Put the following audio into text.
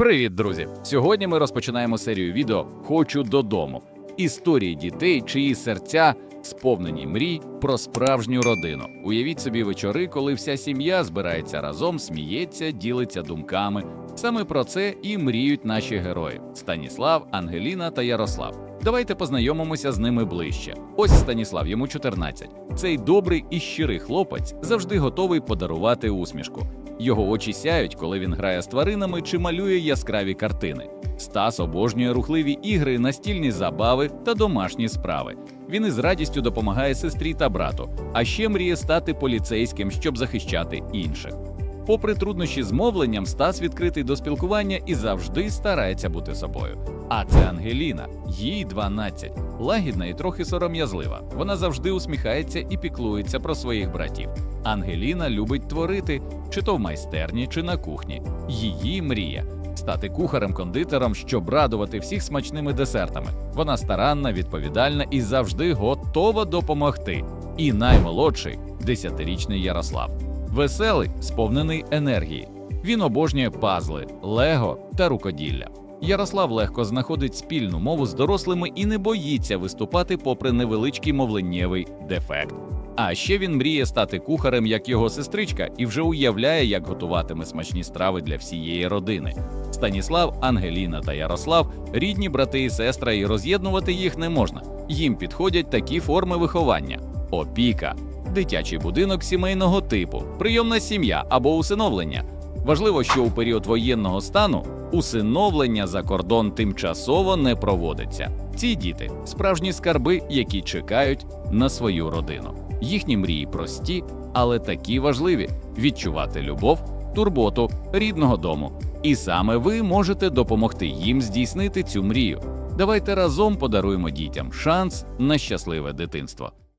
Привіт, друзі! Сьогодні ми розпочинаємо серію відео Хочу додому. Історії дітей, чиї серця сповнені мрій про справжню родину. Уявіть собі вечори, коли вся сім'я збирається разом, сміється, ділиться думками. Саме про це і мріють наші герої: Станіслав, Ангеліна та Ярослав. Давайте познайомимося з ними ближче. Ось Станіслав, йому 14. Цей добрий і щирий хлопець завжди готовий подарувати усмішку. Його очі сяють, коли він грає з тваринами чи малює яскраві картини. Стас обожнює рухливі ігри, настільні забави та домашні справи. Він із радістю допомагає сестрі та брату, а ще мріє стати поліцейським, щоб захищати інших. Попри труднощі з мовленням, Стас відкритий до спілкування і завжди старається бути собою. А це Ангеліна, їй 12, лагідна і трохи сором'язлива. Вона завжди усміхається і піклується про своїх братів. Ангеліна любить творити, чи то в майстерні, чи на кухні. Її мрія стати кухарем-кондитером, щоб радувати всіх смачними десертами. Вона старанна, відповідальна і завжди готова допомогти. І наймолодший десятирічний Ярослав. Веселий, сповнений енергії. Він обожнює пазли, лего та рукоділля. Ярослав легко знаходить спільну мову з дорослими і не боїться виступати попри невеличкий мовленнєвий дефект. А ще він мріє стати кухарем, як його сестричка, і вже уявляє, як готуватиме смачні страви для всієї родини. Станіслав, Ангеліна та Ярослав рідні брати і сестра, і роз'єднувати їх не можна. Їм підходять такі форми виховання: опіка, дитячий будинок сімейного типу, прийомна сім'я або усиновлення. Важливо, що у період воєнного стану усиновлення за кордон тимчасово не проводиться. Ці діти справжні скарби, які чекають на свою родину. Їхні мрії прості, але такі важливі відчувати любов, турботу рідного дому. І саме ви можете допомогти їм здійснити цю мрію. Давайте разом подаруємо дітям шанс на щасливе дитинство.